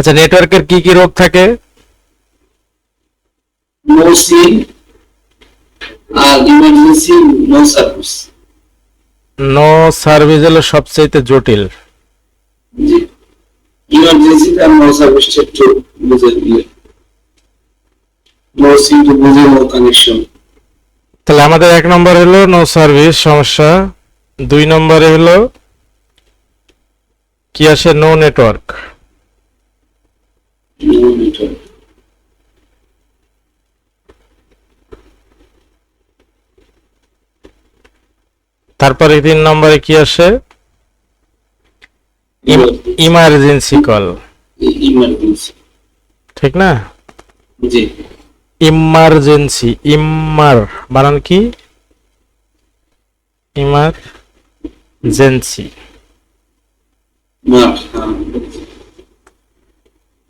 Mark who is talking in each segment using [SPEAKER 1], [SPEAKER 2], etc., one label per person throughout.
[SPEAKER 1] আচ্ছা নেটওয়ার্কের কি কি রোগ থাকে?
[SPEAKER 2] নো সিম আর emergency no service
[SPEAKER 1] no service হলো সবচেয়ে জটিল।
[SPEAKER 2] ইমার্জেন্সি আর নো সার্ভিস একটু বুঝে দিলে নো সিম টু বুঝে নো কানেকশন
[SPEAKER 1] তাহলে আমাদের এক নম্বর হলো নো সার্ভিস সমস্যা। দুই নম্বরে হলো কি আসে নো নেটওয়ার্ক তারপরে তিন নম্বরে কি আসে? ইমার্জেন্সি কল
[SPEAKER 2] ইমার্জেন্সি
[SPEAKER 1] ঠিক না?
[SPEAKER 2] জি।
[SPEAKER 1] ইমার্জেন্সি ইমার বানান কি? ইমার্জেন্সি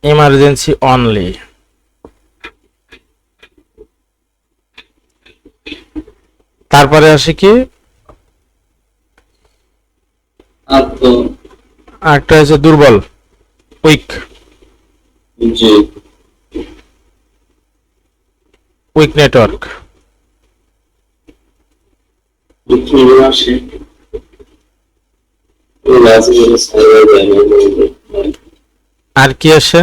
[SPEAKER 1] ইমার্জেন্সি অনলি তারপরে আসে কি? একটা হচ্ছে দুর্বল। উইক উইক নেটওয়ার্ক
[SPEAKER 2] আসে ওই রাজি করে সাইবার যায়
[SPEAKER 1] আর কি আসে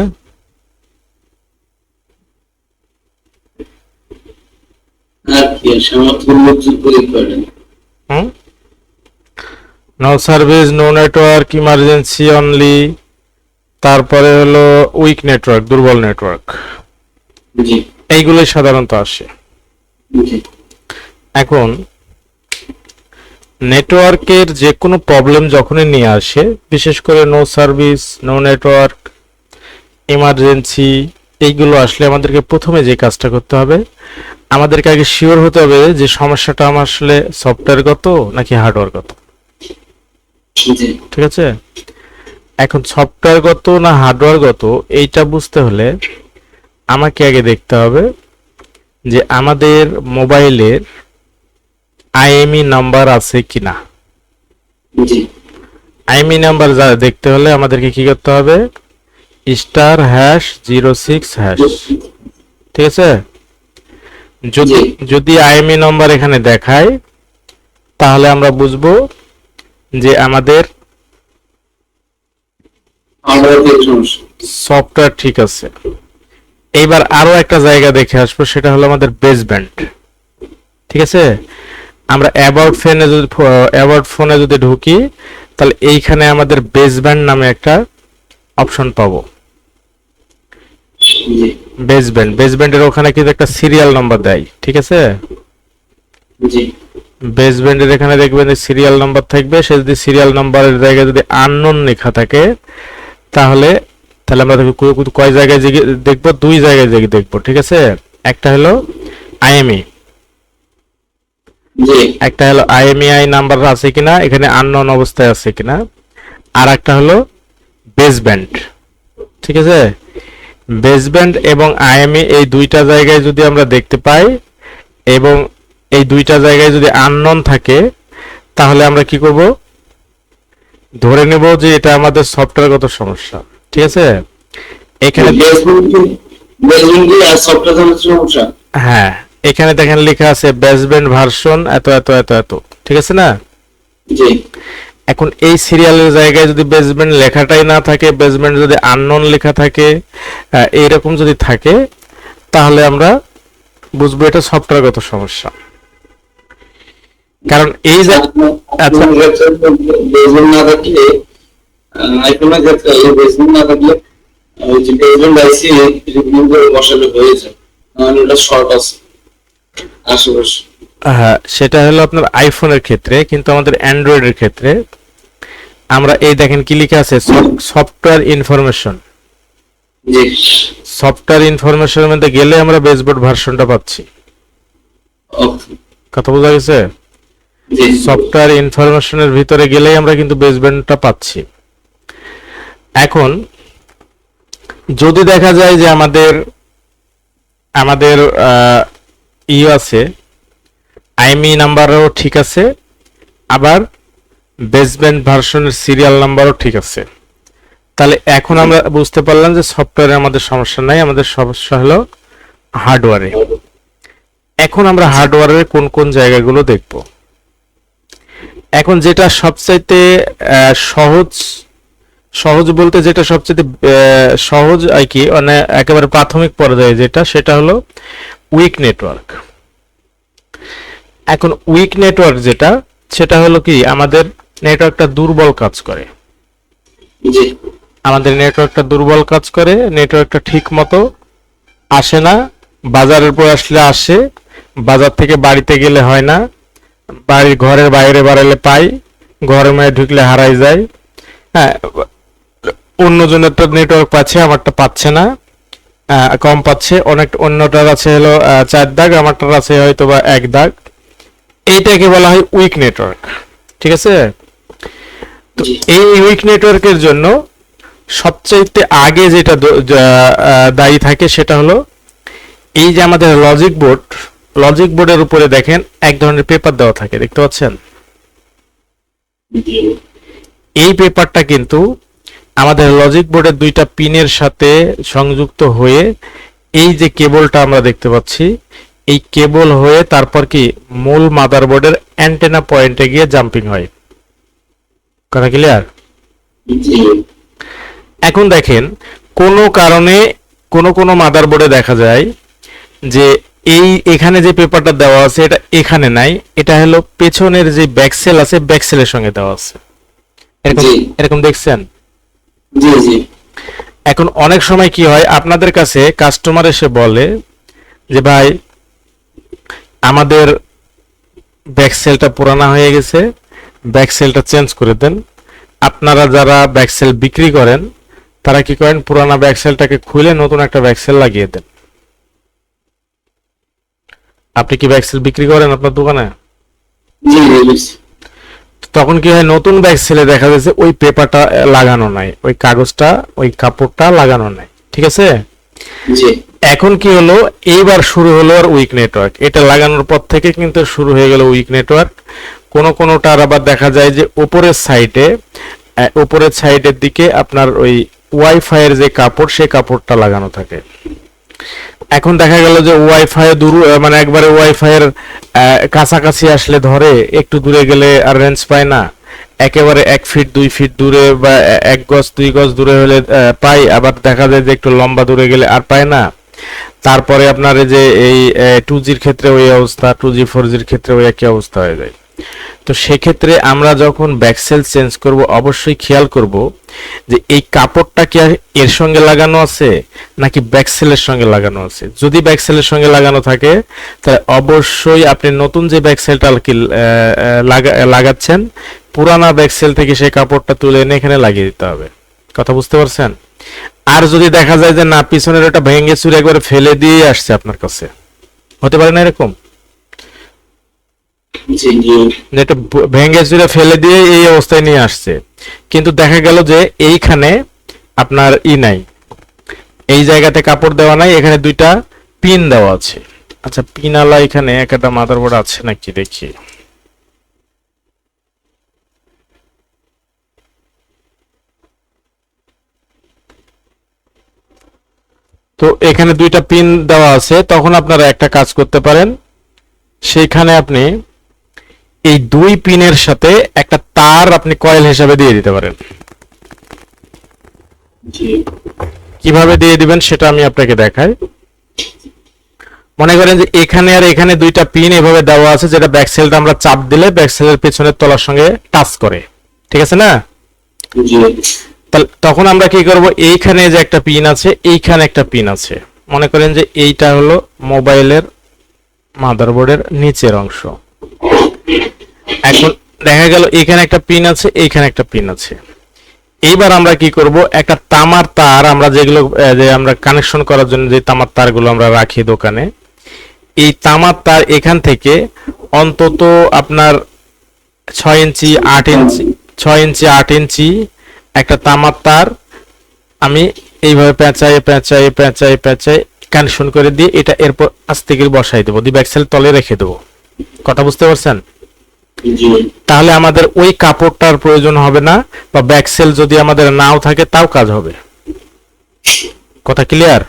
[SPEAKER 1] no. Service no network emergency only তারপরে হলো উইক নেটওয়ার্ক দুর্বল নেটওয়ার্ক এইগুলোই সাধারণত আসে। এখন নেটওয়ার্কের যে কোনো প্রবলেম যখনই নিয়ে আসে বিশেষ করে no service no network emergency এইগুলো আসলে আমাদেরকে প্রথমে যে কাজটা করতে হবে আমাদেরকে আগে শিওর হতে হবে যে সমস্যাটা আমার আসলে সফটওয়্যারগত নাকি হার্ডওয়্যারগত ঠিক আছে? এখন সফটওয়্যারগত না হার্ডওয়্যারগত এইটা বুঝতে হলে আমাকে আগে দেখতে হবে যে আমাদের মোবাইলের আইএমই নাম্বার আছে কিনা। আইএমই নাম্বার যা দেখতে হলে আমাদেরকে কি করতে হবে? Star hash zero six hash. ঠিক আছে? যদি। যদি আইএমই নাম্বার এখানে দেখায় তাহলে আমরা বুঝব যে আমাদের সফটওয়্যার ঠিক আছে। এইবার আরও একটা জায়গা দেখে আসব সেটা হলো আমাদের বেস ব্যান্ড ঠিক আছে? আমরা অ্যাবাউট ফোনে যদি অ্যাবাউট ফোনে যদি ঢুকি তাহলে এইখানে আমাদের বেস ব্যান্ড নামে একটা অপশন পাবো।
[SPEAKER 2] জি।
[SPEAKER 1] বেস ব্যান্ড বেস ব্যান্ডের ওখানে কিন্তু একটা সিরিয়াল নাম্বার দেয় ঠিক আছে?
[SPEAKER 2] জি।
[SPEAKER 1] বেস ব্যান্ডের এখানে দেখবেন সিরিয়াল নাম্বার থাকবে সে যদি সিরিয়াল নাম্বারের জায়গায় যদি আননোন লেখা থাকে তাহলে তাহলে আমরা দেখব কয় জায়গায় দেখব? দুই জায়গায় জিগে দেখব ঠিক আছে? একটা হলো আইএমই
[SPEAKER 2] জি।
[SPEAKER 1] একটা হলো আইএমইআই নাম্বার আছে কিনা এখানে আননোন অবস্থায় আছে কিনা? আর একটা হলো বেসব্যান্ড ঠিক আছে? বেস ব্যান্ড এবং আইএমই এই দুইটা জায়গায় যদি আমরা দেখতে পাই এবং এই দুইটা জায়গায় যদি আননোন থাকে তাহলে আমরা কি করব? ধরে নেব যে এটা আমাদের সফটওয়্যারগত সমস্যা। ঠিক আছে? এখানে হ্যাঁ এখানে দেখেন লেখা আছে বেসব্যান্ড ভার্সন এত এত এত এত। ঠিক আছে না?
[SPEAKER 2] জি।
[SPEAKER 1] এখন এই সিরিয়ালের জায়গায় যদি বেসমেন্ট লেখাটাই না থাকে বেসমেন্ট যদি আননোন লেখা থাকে এইরকম যদি থাকে তাহলে আমরা বুঝব এটা সফটওয়্যারগত সমস্যা। কারণ এই যে আচ্ছা।
[SPEAKER 2] বেসমেন্ট না থাকলে ক্ষেত্রে বেসমেন্ট না থাকলে ওই যে বেসমেন্ট আইসি রিভিউ বসালে হয়ে যায়। ওটা শর্ট আছে। আশেপাশে।
[SPEAKER 1] হ্যাঁ সেটা হলো আপনার আইফোনের ক্ষেত্রে কিন্তু আমাদের অ্যান্ড্রয়েডের ক্ষেত্রে আমরা এই দেখেন কি লিখে আছে? সফটওয়্যার ইনফরমেশন
[SPEAKER 2] জি।
[SPEAKER 1] সফটওয়্যার ইনফরমেশনের মধ্যে গেলে আমরা বেসবোর্ড ভার্সনটা পাচ্ছি। কথা বোঝা গেছে?
[SPEAKER 2] জি।
[SPEAKER 1] সফটওয়্যার ইনফরমেশনের ভিতরে গেলেই আমরা কিন্তু বেসব্যান্ডটা পাচ্ছি। এখন যদি দেখা যায় যে আমাদের আমাদের ই আছে আইমি নাম্বারও ঠিক আছে আবার বেসব্যান্ড ভার্সনের সিরিয়াল নাম্বারও ঠিক আছে। তাহলে এখন আমরা বুঝতে পারলাম যে সফটওয়্যারে আমাদের সমস্যা নাই, আমাদের সমস্যা হলো হার্ডওয়্যারে এখন আমরা হার্ডওয়্যারের কোন কোন জায়গাগুলো দেখব। এখন যেটা সবচাইতে সহজ সহজ বলতে যেটা সবচেয়ে সহজ আর কি মানে একেবারে প্রাথমিক পর্যায়ে যেটা, সেটা হলো উইক নেটওয়ার্ক এখন উইক নেটওয়ার্ক যেটা, সেটা হলো কি, আমাদের নেটওয়ার্কটা দুর্বল কাজ করে।
[SPEAKER 2] জি।
[SPEAKER 1] আমাদের নেটওয়ার্কটা দুর্বল কাজ করে নেটওয়ার্কটা ঠিক মতো আসে না বাজারের পর আসলে আসে বাজার থেকে বাড়িতে গেলে হয় না বাড়ির ঘরের বাইরে বাড়ালে পাই ঘরে মেয়ে ঢুকলে হারাই যায়। হ্যাঁ অন্যজনের তো নেটওয়ার্ক পাচ্ছে আমারটা পাচ্ছে না। কম পাচ্ছে অনেক অন্যটার আছে হলো চার দাগ আমারটার আছে হয়তো বা এক দাগ। এইটাকে বলা হয় উইক নেটওয়ার্ক ঠিক আছে? তো। এই উইক নেটওয়ার্কের জন্য সবচাইতে আগে যেটা দায়ী থাকে সেটা হলো এই যে আমাদের লজিক বোর্ড লজিক বোর্ডের উপরে দেখেন এক ধরনের পেপার দেওয়া থাকে দেখতে পাচ্ছেন? এই পেপারটা কিন্তু আমাদের লজিক বোর্ডের দুইটা পিনের সাথে সংযুক্ত হয়ে এই যে কেবলটা আমরা দেখতে পাচ্ছি এই কেবল হয়ে তারপর কি মূল মাদারবোর্ডের অ্যান্টেনা পয়েন্টে গিয়ে জাম্পিং হয়। কথা ক্লিয়ার এখন দেখেন কোনো কারণে কোনো কোনো মাদারবোর্ডে দেখা যায় যে এই এখানে যে পেপারটা দেওয়া আছে এটা এখানে নাই এটা হলো পেছনের যে ব্যাকসেল আছে ব্যাকসেলের সঙ্গে দেওয়া আছে। এরকম এরকম দেখছেন?
[SPEAKER 2] জি জি।
[SPEAKER 1] এখন অনেক সময় কি হয় আপনাদের কাছে কাস্টমার এসে বলে যে ভাই আমাদের ব্যাকসেলটা পুরানা হয়ে গেছে ব্যাকসেলটা চেঞ্জ করে দেন। আপনারা যারা ব্যাকসেল বিক্রি করেন তারা কি করেন? পুরানা ব্যাকসেলটাকে খুলে নতুন একটা ব্যাকসেল লাগিয়ে দেন। আপনি কি ব্যাকসেল বিক্রি করেন আপনার দোকানে। তখন কি হয় নতুন ব্যাকসেলে দেখা যাচ্ছে ওই পেপারটা লাগানো নাই ওই কাগজটা ওই কাপড়টা লাগানো নাই। ঠিক আছে?
[SPEAKER 2] জি।
[SPEAKER 1] এখন কি হলো এইবার শুরু হলো আর উইক নেটওয়ার্ক এটা লাগানোর পর থেকে কিন্তু শুরু হয়ে গেল উইক নেটওয়ার্ক কোন কোনোটার আবার দেখা যায় যে উপরের সাইডে উপরের সাইডের দিকে আপনার ওই ওয়াইফাই এর যে কাপড় সেই কাপড়টা লাগানো থাকে। এখন দেখা গেল যে ওয়াইফাই দূর মানে একবারে ওয়াইফাই এর আহ, কাছাকাছি আসলে ধরে একটু দূরে গেলে আর রেঞ্জ পায় না। একেবারে এক ফিট দুই ফিট দূরে বা এক গজ দুই গজ দূরে হলে পাই আবার দেখা যায় যে একটু লম্বা দূরে গেলে আর পায় না। তারপরে আপনার যে এই টু জির ক্ষেত্রে ওই অবস্থা টু জি ফোর জির ক্ষেত্রে ওই একই অবস্থা হয়ে যায়। তো সেক্ষেত্রে আমরা যখন ব্যাকসেল চেঞ্জ করব, অবশ্যই খেয়াল করব যে এই কাপড়টা কি এর সঙ্গে লাগানো আছে, নাকি ব্যাকসেলের সঙ্গে লাগানো আছে? যদি ব্যাকসেলের সঙ্গে লাগানো থাকে, তাহলে অবশ্যই আপনি নতুন যে ব্যাকসেলটা কি লাগাচ্ছেন, পুরানা ব্যাকসেল থেকে সেই কাপড়টা তুলে এনে এখানে লাগিয়ে দিতে হবে। কথা বুঝতে পারছেন? আর যদি দেখা যায় যে না, পিছনের ওটা ভেঙে চুরে একবার ফেলে দিয়ে আসছে আপনার কাছে, হতে পারে না এরকম?
[SPEAKER 2] জি জি
[SPEAKER 1] যে এটা ভ- ভেঙে চুরে ফেলে দিয়ে এই অবস্থায় নিয়ে আসছে। কিন্তু দেখা গেল যে এইখানে আপনার ই নাই। এই জায়গাতে কাপড় দেওয়া নাই, এখানে দুইটা পিন দেওয়া আছে। আচ্ছা এখানে একটা আছে নাকি? দেখি। তো এখানে দুইটা পিন দেওয়া আছে, তখন আপনারা একটা কাজ করতে পারেন। সেইখানে আপনি এই দুই পিনের সাথে একটা তার আপনি কয়েল হিসাবে দিয়ে দিতে পারেন। কীভাবে দিয়ে দিবেন সেটা আমি আপনাকে দেখাই। মনে করেন যে এখানে আর এখানে দুইটা পিন এভাবে দেওয়া আছে যেটা ব্যাকসেলটা আমরা চাপ দিলে ব্যাকসেলের পেছনের তলার সঙ্গে টাচ করে। ঠিক আছে না? তখন আমরা কি করব? এইখানে যে একটা পিন আছে এইখানে একটা পিন আছে। মনে করেন যে এইটা হলো মোবাইলের মাদারবোর্ডের নিচের অংশ। এখন দেখা গেল এখানে একটা পিন আছে, এইখানে একটা পিন আছে। এইবার আমরা কি করব? একটা তামার তার আমরা যেগুলো যে আমরা কানেকশন করার জন্য যে তামার তারগুলো আমরা রাখি দোকানে, এই তামার তার এখান থেকে অন্তত আপনার ছয় ইঞ্চি, আট ইঞ্চি, ছয় ইঞ্চি, আট ইঞ্চি একটা তামার তার আমি এইভাবে পেঁচাই পেঁচাই পেঁচাই পেঁচাই কানেকশন করে দিয়ে এটা এরপর আস্তে করে বসাই দেবো। দিয়ে ব্যাকসেল তলে রেখে দেবো। কথা বুঝতে পারছেন? তাহলে আমাদের ওই কাপড়টার প্রয়োজন হবে না বা ব্যাকসেল যদি আমাদের নাও থাকে তাও কাজ হবে। কথা ক্লিয়ার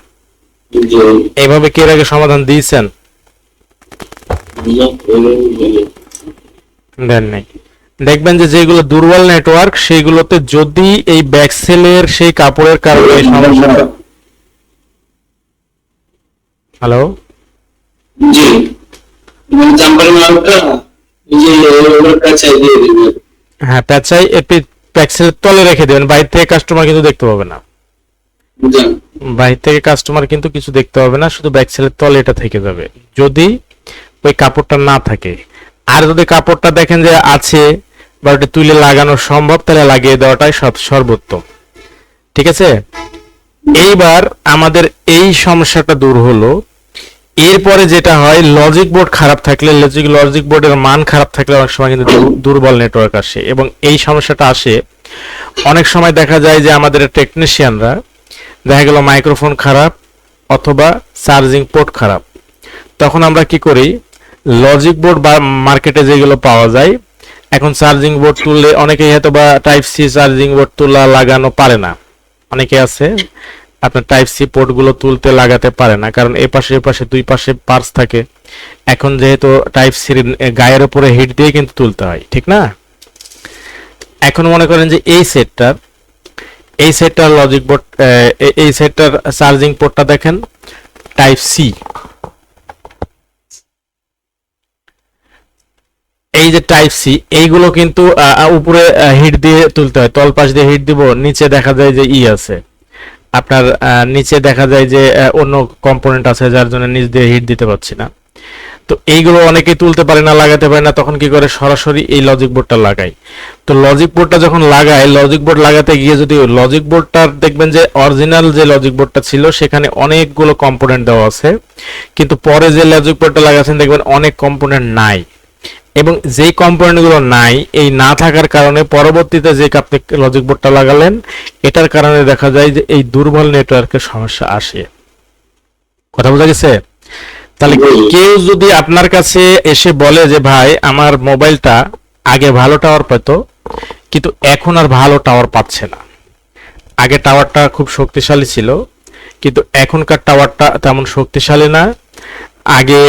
[SPEAKER 1] এইভাবে কি এর আগে সমাধান দিয়েছেন। দেন নাই। দেখবেন যে যেগুলো দুর্বল নেটওয়ার্ক সেইগুলোতে যদি এই ব্যাকসেলের সেই কাপড়ের কারণে সমস্যাটা হ্যালো
[SPEAKER 2] জি।
[SPEAKER 1] হ্যাঁ প্যাচাই এপি প্যাক্সেলের তলে রেখে দেবেন। বাইরে থেকে কাস্টমার কিন্তু দেখতে পাবে না। বাইরে থেকে কাস্টমার কিন্তু কিছু দেখতে পাবে না শুধু ব্যাকসেলের তলে এটা থেকে যাবে। যদি ওই কাপড়টা না থাকে। আর যদি কাপড়টা দেখেন যে আছে বা ওটা তুলে লাগানো সম্ভব তাহলে লাগিয়ে দেওয়াটাই সব সর্বোত্তম। ঠিক আছে? এইবার আমাদের এই সমস্যাটা দূর হলো। এরপরে যেটা হয় লজিক বোর্ড খারাপ থাকলে লজিক লজিক বোর্ডের মান খারাপ থাকলে অনেক সময় কিন্তু দুর্বল নেটওয়ার্ক আসে এবং এই সমস্যাটা আসে। অনেক সময় দেখা যায় যে আমাদের টেকনিশিয়ানরা দেখা গেল মাইক্রোফোন খারাপ অথবা চার্জিং পোর্ট খারাপ। তখন আমরা কি করি লজিক বোর্ড বা মার্কেটে যেগুলো পাওয়া যায়, এখন চার্জিং বোর্ড তুললে অনেকেই হয়তো বা টাইপ সি চার্জিং বোর্ড তোলা, লাগানো পারে না। অনেকে আছে আপনার টাইপ সি পোর্টগুলো তুলতে লাগাতে পারে না, কারণ এ পাশে এ পাশে, দুই পাশে পার্স থাকে। এখন যেহেতু টাইপ সির গায়ের উপরে হিট দিয়ে কিন্তু তুলতে হয়, ঠিক না? এখন মনে করেন যে এই সেটটার এই সেটটার লজিক বোর্ড এই সেটটার চার্জিং পোর্টটা দেখেন টাইপ সি এই যে টাইপ সি এইগুলো কিন্তু উপরে হিট দিয়ে তুলতে হয়, তলপাশ দিয়ে হিট দিব, নিচে দেখা যায় যে ই আছে। আপনার নিচে দেখা যায় যে অন্য কম্পোনেন্ট আছে যার জন্য নিচ দিয়ে হিট দিতে পারছি না। তো এইগুলো অনেকেই তুলতে পারে না, লাগাতে পারে না, তখন কি করে? সরাসরি এই লজিক বোর্ডটা লাগাই। তো লজিক বোর্ডটা যখন লাগায় লজিক বোর্ড লাগাতে গিয়ে যদি লজিক বোর্ডটার দেখবেন যে অরিজিনাল যে লজিক বোর্ডটা ছিল, সেখানে অনেকগুলো কম্পোনেন্ট দেওয়া আছে। কিন্তু পরে যে লজিক বোর্ডটা লাগাচ্ছেন, দেখবেন অনেক কম্পোনেন্ট নাই। এবং যেই কম্পোনেন্টগুলো নাই এই না থাকার কারণে পরবর্তীতে যে আপনি লজিক বোর্ডটা লাগালেন এটার কারণে দেখা যায় যে এই দুর্বল নেটওয়ার্কের সমস্যা আসে। কথা বোঝা গেছে? তাহলে কেউ যদি আপনার কাছে এসে বলে যে ভাই আমার মোবাইলটা আগে ভালো টাওয়ার পেত কিন্তু এখন আর ভালো টাওয়ার পাচ্ছে না। আগে টাওয়ারটা খুব শক্তিশালী ছিল কিন্তু এখনকার টাওয়ারটা তেমন শক্তিশালী না। আগে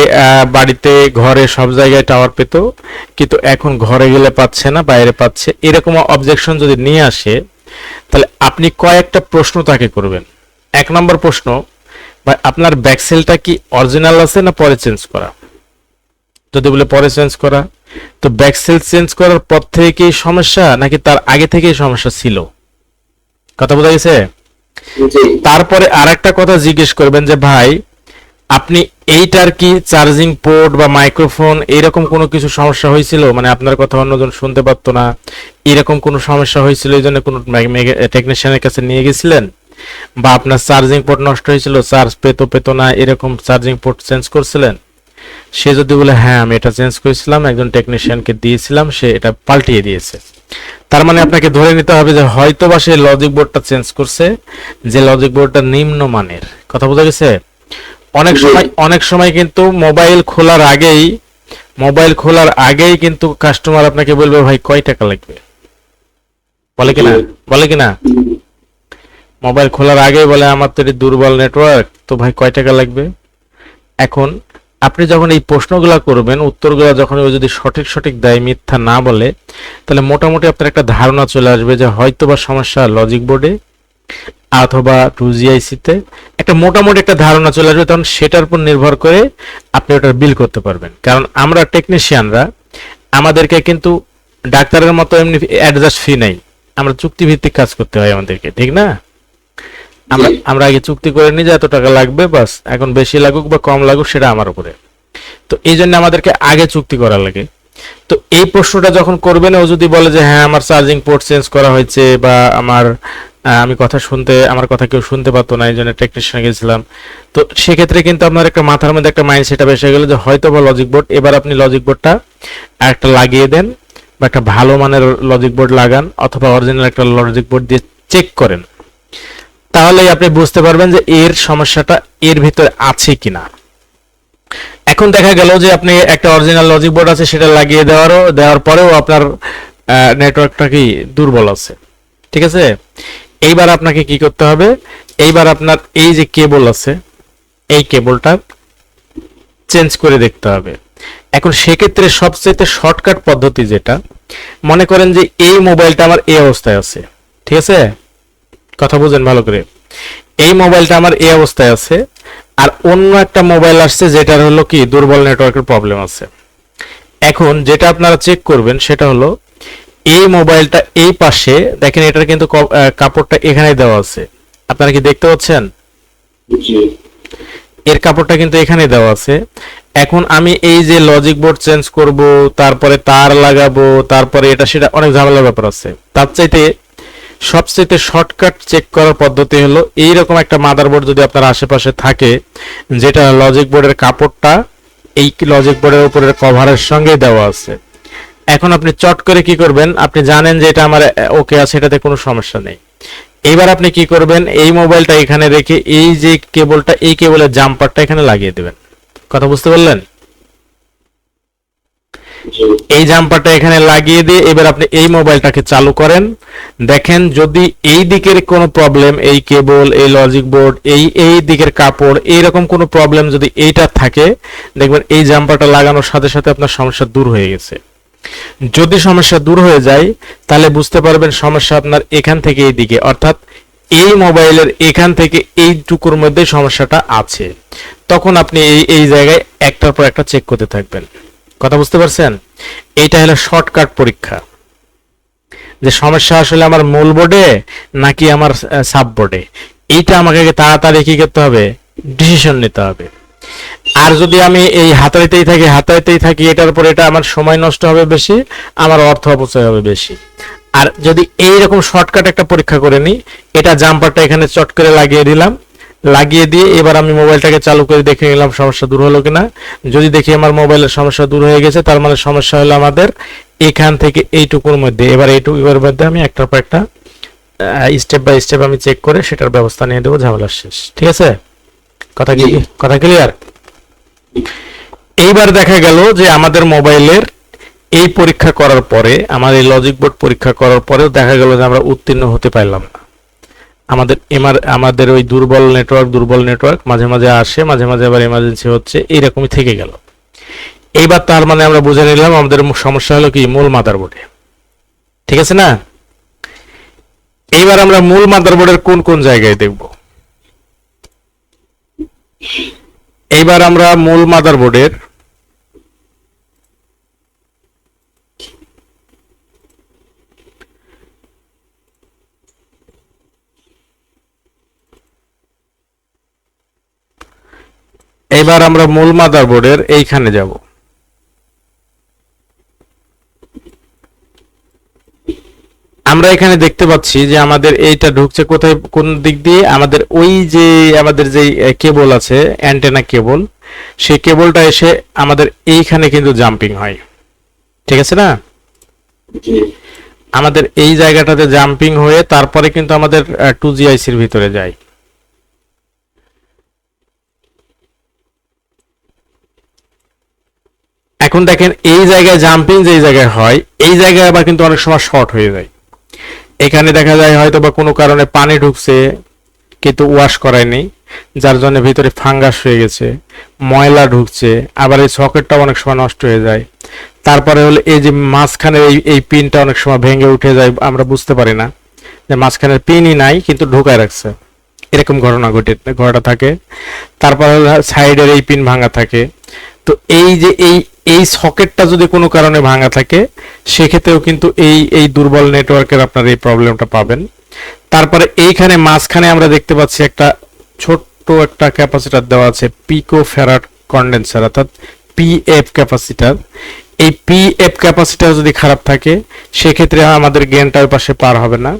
[SPEAKER 1] বাড়িতে ঘরে সব জায়গায় টাওয়ার পেত কিন্তু এখন ঘরে গেলে পাচ্ছে না বাইরে পাচ্ছে। এরকম অবজেকশন যদি নিয়ে আসে তাহলে আপনি কয়েকটা প্রশ্ন তাকে করবেন। এক নম্বর প্রশ্ন আপনার ব্যাকসেলটা কি অরিজিনাল আছে না পরে চেঞ্জ করা? যদি বলে পরে চেঞ্জ করা তো ব্যাকসেল চেঞ্জ করার পর থেকে কি সমস্যা নাকি তার আগে থেকেই সমস্যা ছিল? কথা বোঝা গেছে? তারপরে আর একটা কথা জিজ্ঞেস করবেন যে ভাই আপনি এইটার কি চার্জিং পোর্ট বা মাইক্রোফোন এরকম কোনো কিছু সমস্যা হয়েছিল? মানে আপনার কথা অন্যজন শুনতে পারতো না। এরকম কোনো সমস্যা হয়েছিল? এই জন্য কোনো টেকনিশিয়ানের কাছে নিয়ে গেছিলেন? বা আপনার চার্জিং পোর্ট নষ্ট হয়েছিল? চার্জ পেতো পেতো না, এরকম চার্জিং পোর্ট চেঞ্জ করছিলেন? সে যদি বলে হ্যাঁ আমি এটা চেঞ্জ করেছিলাম, একজন টেকনিশিয়ানকে দিয়েছিলাম, সে এটা পাল্টিয়ে দিয়েছে। তার মানে আপনাকে ধরে নিতে হবে যে হয়তো বা সে লজিক বোর্ডটা চেঞ্জ করছে, যে লজিক বোর্ডটা নিম্ন মানের কথা বোঝা গেছে? অনেক সময় অনেক সময় কিন্তু মোবাইল খোলার আগেই মোবাইল খোলার আগেই কিন্তু কাস্টমার আপনাকে বলবে ভাই কয় টাকা লাগবে? বলে কিনা? বলে কিনা? মোবাইল খোলার আগেই বলে আমার তো দুর্বল নেটওয়ার্ক তো ভাই কয় টাকা লাগবে? এখন আপনি যখন এই প্রশ্নগুলো করবেন উত্তরগুলো যখন ও যদি সঠিক সঠিক দেয় মিথ্যা না বলে তাহলে মোটামুটি আপনার একটা ধারণা চলে আসবে যে হয়তো বা সমস্যা লজিক বোর্ডে অথবা টু জিআইসিতে একটা মোটামুটি একটা ধারণা চলে আসবে তখন সেটার উপর নির্ভর করে আপনি ওটার বিল করতে পারবেন। কারণ আমরা টেকনিশিয়ানরা আমাদেরকে কিন্তু ডাক্তারের মতো এমনি অ্যাডজাস্ট ফি নাই। আমরা চুক্তিভিত্তিক কাজ করতে হয় আমাদেরকে ঠিক না? আমরা আমরা আগে চুক্তি করে নিই যে এত টাকা লাগবে বাস এখন বেশি লাগুক বা কম লাগুক সেটা আমার উপরে। তো এই জন্য আমাদেরকে আগে চুক্তি করা লাগে। তো এই প্রশ্নটা যখন করবেন ও যদি বলে যে হ্যাঁ আমার চার্জিং পোর্ট চেঞ্জ করা হয়েছে বা আমার আমি কথা শুনতে, আমার কথা কেউ শুনতে পারতো না, এই জন্য টেকনিশিয়ান গেছিলাম। তো সেক্ষেত্রে কিন্তু আপনার একটা মাথার মধ্যে একটা মাইন্ড সেট এসে গেল যে হয়তো বা লজিক বোর্ড এবার আপনি লজিক বোর্ডটা একটা লাগিয়ে দেন বা একটা ভালো মানের লজিক বোর্ড লাগান অথবা অরিজিনাল একটা লজিক বোর্ড দিয়ে চেক করেন। তাহলেই আপনি বুঝতে পারবেন যে এর সমস্যাটা এর ভিতরে আছে কিনা। এখন দেখা গেল যে আপনি একটা অরিজিনাল লজিক বোর্ড আছে, সেটা লাগিয়ে দেওয়ারও, দেওয়ার পরেও আপনার নেটওয়ার্কটা কি দুর্বল আছে। ঠিক আছে? এইবার আপনাকে কি করতে হবে? এইবার আপনার এই যে কেবল আছে, এই কেবলটা চেঞ্জ করে দেখতে হবে। এখন সেক্ষেত্রে সবচেয়ে শর্টকাট পদ্ধতি যেটা, মনে করেন যে এই মোবাইলটা আমার এই অবস্থায় আছে, ঠিক আছে? কথা বুঝেন ভালো করে। এই মোবাইলটা আমার এই অবস্থায় আছে, আর অন্য একটা মোবাইল আসছে যেটার হলো কি, দুর্বল নেটওয়ার্কের প্রবলেম আছে। এখন যেটা আপনারা চেক করবেন সেটা হলো এই মোবাইলটা এই পাশে দেখেন এটার কিন্তু কাপড়টা এখানে দেওয়া আছে। আপনারা কি দেখতে পাচ্ছেন? এর কাপড়টা কিন্তু এখানে দেওয়া আছে। এখন আমি এই যে লজিক বোর্ড চেঞ্জ করব তারপরে তার লাগাবো তারপরে এটা সেটা অনেক ঝামেলার ব্যাপার আছে। তার চাইতে সবচেয়ে শর্টকাট চেক করার পদ্ধতি হলো এইরকম একটা মাদারবোর্ড যদি আপনার আশেপাশে থাকে যেটা লজিক বোর্ডের কাপড়টা এই লজিক বোর্ডের উপরের কভারের সঙ্গে দেওয়া আছে। এখন আপনি চট করে কি করবেন? আপনি জানেন যে এটা আমার ওকে আছে এটাতে কোনো সমস্যা নেই। এবার আপনি কি করবেন? এই মোবাইলটা এখানে রেখে এই যে কেবলটা এই কেবলের জাম্পারটা এখানে লাগিয়ে দেবেন। কথা বুঝতে পারলেন? এই জাম্পারটা এখানে লাগিয়ে দিয়ে এবার আপনি এই মোবাইলটাকে চালু করেন। দেখেন যদি এই দিকের কোনো প্রবলেম এই কেবল এই লজিক বোর্ড এই এই দিকের কাপড় এইরকম কোনো প্রবলেম যদি এইটা থাকে দেখবেন এই জাম্পারটা লাগানোর সাথে সাথে আপনার সমস্যা দূর হয়ে গেছে। যদি সমস্যা দূর হয়ে যায়, তাহলে বুঝতে পারবেন সমস্যা আপনার এখান থেকে এই দিকে অর্থাৎ এই মোবাইলের এখান থেকে এইটুকুর মধ্যে সমস্যাটা আছে। তখন আপনি এই এই জায়গায় একটার পর একটা চেক করতে থাকবেন। কথা বুঝতে পারছেন? এইটা হলো শর্টকাট পরীক্ষা। যে সমস্যা আসলে আমার মূল বোর্ডে নাকি আমার সাব বোর্ডে এইটা আমাকে তাড়াতাড়ি কি করতে হবে? ডিসিশন নিতে হবে। আর যদি আমি এই হাতাইতেই থাকি হাতাইতেই থাকি এটার উপর এটা আমার সময় নষ্ট হবে বেশি আমার অর্থ অপচয় হবে বেশি। আর যদি এই রকম শর্টকাট একটা পরীক্ষা করে নিই এটা জাম্পারটা এখানে চট করে লাগিয়ে দিলাম। লাগিয়ে দিয়ে এবার আমি মোবাইলটাকে চালু করে দেখে নিলাম সমস্যা দূর হলো কিনা। যদি দেখি আমার মোবাইলের সমস্যা দূর হয়ে গেছে তার মানে সমস্যা হলো আমাদের এখান থেকে এইটুকুর মধ্যে। এবার এইটুকুর মধ্যে আমি একটার পর একটা স্টেপ বাই স্টেপ আমি চেক করে সেটার ব্যবস্থা নিয়ে দেবো ঝামেলা শেষ। ঠিক আছে? কথা কি কথা ক্লিয়ার এইবার দেখা গেল যে আমাদের মোবাইলের এই পরীক্ষা করার পরে, আমাদের লজিক বোর্ড পরীক্ষা করার পরেও দেখা গেল যে আমরা উত্তীর্ণ হতে পারলাম না। আমাদের এমার, আমাদের ওই দুর্বল নেটওয়ার্ক দুর্বল নেটওয়ার্ক মাঝে মাঝে আসে, মাঝে মাঝে আবার এমার্জেন্সি হচ্ছে, এইরকমই থেকে গেল। এইবার তার মানে আমরা বুঝে নিলাম, আমাদের সমস্যা হলো কি, মূল মাদারবোর্ডে ঠিক আছে না? এইবার আমরা মূল মাদারবোর্ডের কোন কোন জায়গায় দেখব? এইবার আমরা মূল মাদার বোর্ডের এবার আমরা মূল মাদার বোর্ডের এইখানে যাব। আমরা এখানে দেখতে পাচ্ছি যে আমাদের এইটা ঢুকছে কোথায় কোন দিক দিয়ে? আমাদের ওই যে আমাদের যে কেবল আছে অ্যান্টেনা কেবল সেই কেবলটা এসে আমাদের এইখানে কিন্তু জাম্পিং হয়। ঠিক আছে না? আমাদের এই জায়গাটাতে জাম্পিং হয়ে তারপরে কিন্তু আমাদের টু জি আইসির ভিতরে যায়। এখন দেখেন এই জায়গায় জাম্পিং যে জায়গায় হয় এই জায়গায় আবার কিন্তু অনেক সময় শর্ট হয়ে যায়। এখানে দেখা যায় হয়তো বা কোনো কারণে পানি ঢুকছে, কিন্তু ওয়াশ করায়নি, যার জন্য ভিতরে ফাঙ্গাস হয়ে গেছে, ময়লা ঢুকছে, আবার এই সকেটটাও অনেক সময় নষ্ট হয়ে যায়। তারপরে হলো এই যে মাঝখানের এই এই পিনটা অনেক সময় ভেঙে উঠে যায়, আমরা বুঝতে পারি না, যে মাঝখানের পিনই নাই, কিন্তু ঢোকায় রাখছে। এরকম ঘটনা ঘটে ঘটা থাকে। তারপরে সাইডের এই পিন ভাঙা থাকে। তো এই যে, এই এই সকেটটা যদি কোনো কারণে ভাঙা থাকে, সেক্ষেত্রেও কিন্তু এই এই দুর্বল নেটওয়ার্কের আপনার এই প্রবলেমটা পাবেন। তারপরে এইখানে মাঝখানে আমরা দেখতে পাচ্ছি একটা ছোট্ট একটা ক্যাপাসিটার দেওয়া আছে, পিকো ফেরাট কন্ডেন্সার, অর্থাৎ পিএফ ক্যাপাসিটার। এই পিএফ ক্যাপাসিটার যদি খারাপ থাকে, সেক্ষেত্রে আমাদের গেনটা ওই পাশে পার হবে না।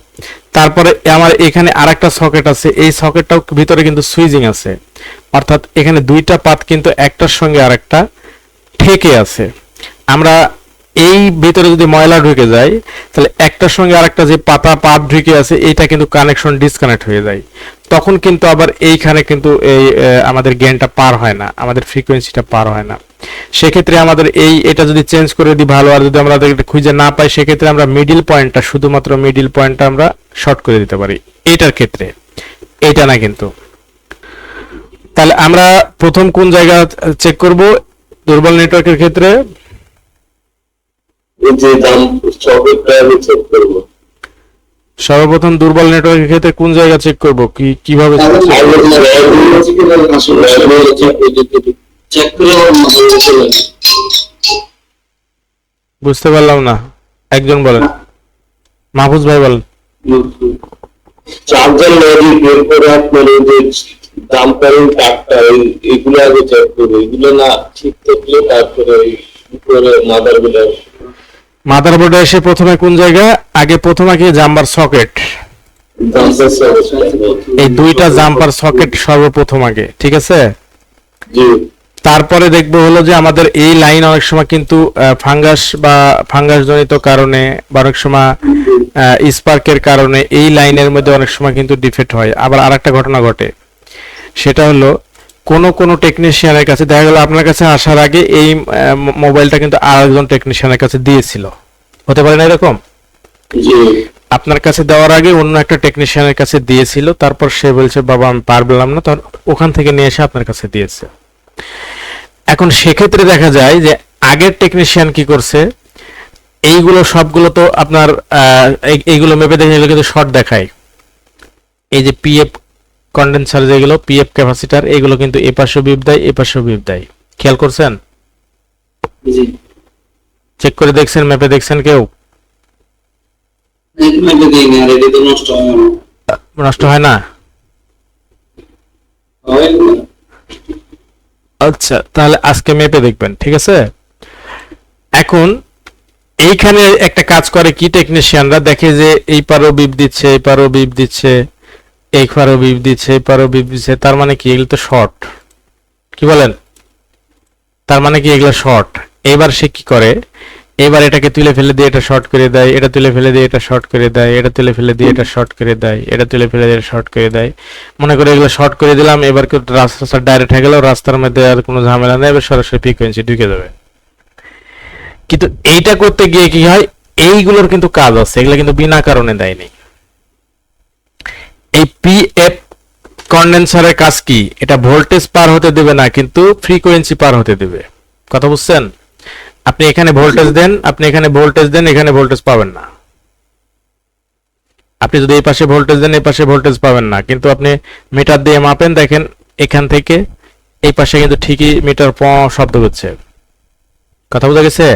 [SPEAKER 1] তারপরে আমার এখানে আরেকটা সকেট আছে, এই সকেটটাও ভিতরে কিন্তু সুইজিং আছে। অর্থাৎ এখানে দুইটা পাত কিন্তু একটার সঙ্গে আরেকটা। ঠেকে আছে। আমরা এই ভিতরে যদি ময়লা ঢুকে যায়, তাহলে একটার সঙ্গে আরেকটা যে পাতা পাত ঢুকে আছে এইটা কিন্তু কানেকশন ডিসকানেক্ট হয়ে যায়। তখন কিন্তু আবার এইখানে কিন্তু এই আমাদের গেনটা পার হয় না, আমাদের ফ্রিকোয়েন্সিটা পার হয় না। সেক্ষেত্রে আমাদের এই, এটা যদি চেঞ্জ করে দিই ভালো, আর যদি আমরা এটা খুঁজে না পাই, সেক্ষেত্রে আমরা মিডিল পয়েন্টটা শুধুমাত্র মিডিল পয়েন্টটা আমরা শর্ট করে দিতে পারি। এটার ক্ষেত্রে। এটা না কিন্তু। তাহলে আমরা প্রথম কোন জায়গা চেক করব? দুর্বল নেটওয়ার্কের ক্ষেত্রে? সর্বপ্রথম দুর্বল নেটওয়ার্কের ক্ষেত্রে কোন জায়গা চেক করব? কি কীভাবে
[SPEAKER 2] করে।
[SPEAKER 1] বুঝতে পারলাম না। একজন বলেন। মাহফুজ ভাই বলেন।
[SPEAKER 3] চার্জার লজিক এরপরে আপনার এই যে দাম করেন কাঠটা এই- এগুলো আগে চেক করব। এগুলো না ঠিক থাকলে তারপরে উপরে মাদারগুলো
[SPEAKER 1] মাদারবোর্ডে এসে প্রথমে কোন জায়গা? আগে প্রথমে জাম্পার সকেট? এই দুইটা জাম্পার সকেট সর্বপ্রথম আগে ঠিক আছে? তারপরে দেখব হলো যে আমাদের এই লাইন অনেক সময় কিন্তু ফাঙ্গাস বা ফাঙ্গাস জনিত কারণে বা অনেক সময় স্পার্কের কারণে এই লাইনের মধ্যে অনেক সময় কিন্তু ডিফেক্ট হয়। আবার আরেকটা ঘটনা ঘটে। সেটা হলো কোন কোন টেকনিশিয়ানের কাছে দেখা গেল আপনার কাছে আসার আগে এই মোবাইলটা কিন্তু আরেকজন টেকনিশিয়ানের কাছে দিয়েছিল। হতে পারে না এরকম?
[SPEAKER 3] জি।
[SPEAKER 1] আপনার কাছে দেওয়ার আগে অন্য একটা টেকনিশিয়ানের কাছে দিয়েছিল তারপর সে বলছে বাবা আমি পারলাম না। তখন ওখান থেকে নিয়ে এসে আপনার কাছে দিয়েছে। এখন সেক্ষেত্রে দেখা যায় যে আগের টেকনিশিয়ান কি করছে? এইগুলো সবগুলো তো আপনার এইগুলো মেপে দেখে এগুলো কিন্তু শর্ট দেখায়। এই যে পিএফ কন্ডেন্সার যেগুলো পিএফ ক্যাপাসিটার এগুলো কিন্তু এ পাশেও বিপ দেয় এ পাশেও বিপ দেয়। খেয়াল করছেন? চেক করে দেখছেন মেপে দেখছেন কেউ?
[SPEAKER 2] নষ্ট হয় না।
[SPEAKER 1] আচ্ছা তাহলে আজকে মেপে দেখবেন ঠিক আছে? এখন এইখানে একটা কাজ করে কি টেকনিশিয়ানরা দেখে যে এই পারও বিপ দিচ্ছে এই পারও বিপ দিচ্ছে। এই পারও বিপ দিচ্ছে এই পারও বিপ দিচ্ছে, তার মানে কি? এগুলো তো শর্ট কি বলেন? তার মানে কি এগুলো শর্ট এবার সে কি করে? এবার এটাকে তুলে ফেলে দিয়ে এটা শর্ট করে দেয়, এটা তুলে ফেলে দিয়ে এটা শর্ট করে দেয়, এটা তুলে ফেলে দিয়ে এটা শর্ট করে দেয়, এটা তুলে ফেলে দিয়ে শর্ট করে দেয়। মনে করে এগুলো শর্ট করে দিলাম, এবার কেউ রাস্তা ডাইরেক্ট হয়ে গেল, রাস্তার মধ্যে আর কোনো ঝামেলা নেই, এবার সরাসরি ফ্রিকোয়েন্সি ঢুকে যাবে। কিন্তু এইটা করতে গিয়ে কি হয়? এইগুলোর কিন্তু কাজ আছে, এগুলো কিন্তু বিনা কারণে দেয়নি। এই পিএফ কন্ডেন্সারের কাজ কি? এটা ভোল্টেজ পার হতে দেবে না, কিন্তু ফ্রিকোয়েন্সি পার হতে দেবে। কথা বুঝছেন? আপনি এখানে ভোল্টেজ দেন, আপনি এখানে ভোল্টেজ দেন, এখানে ভোল্টেজ পাবেন না। আপনি যদি এই পাশে ভোল্টেজ দেন, এই পাশে ভোল্টেজ পাবেন না। কিন্তু আপনি মিটার দিয়ে মাপেন, দেখেন এখান থেকে এই পাশে কিন্তু ঠিকই মিটার প শব্দ হচ্ছে। কথা বোঝা গেছে?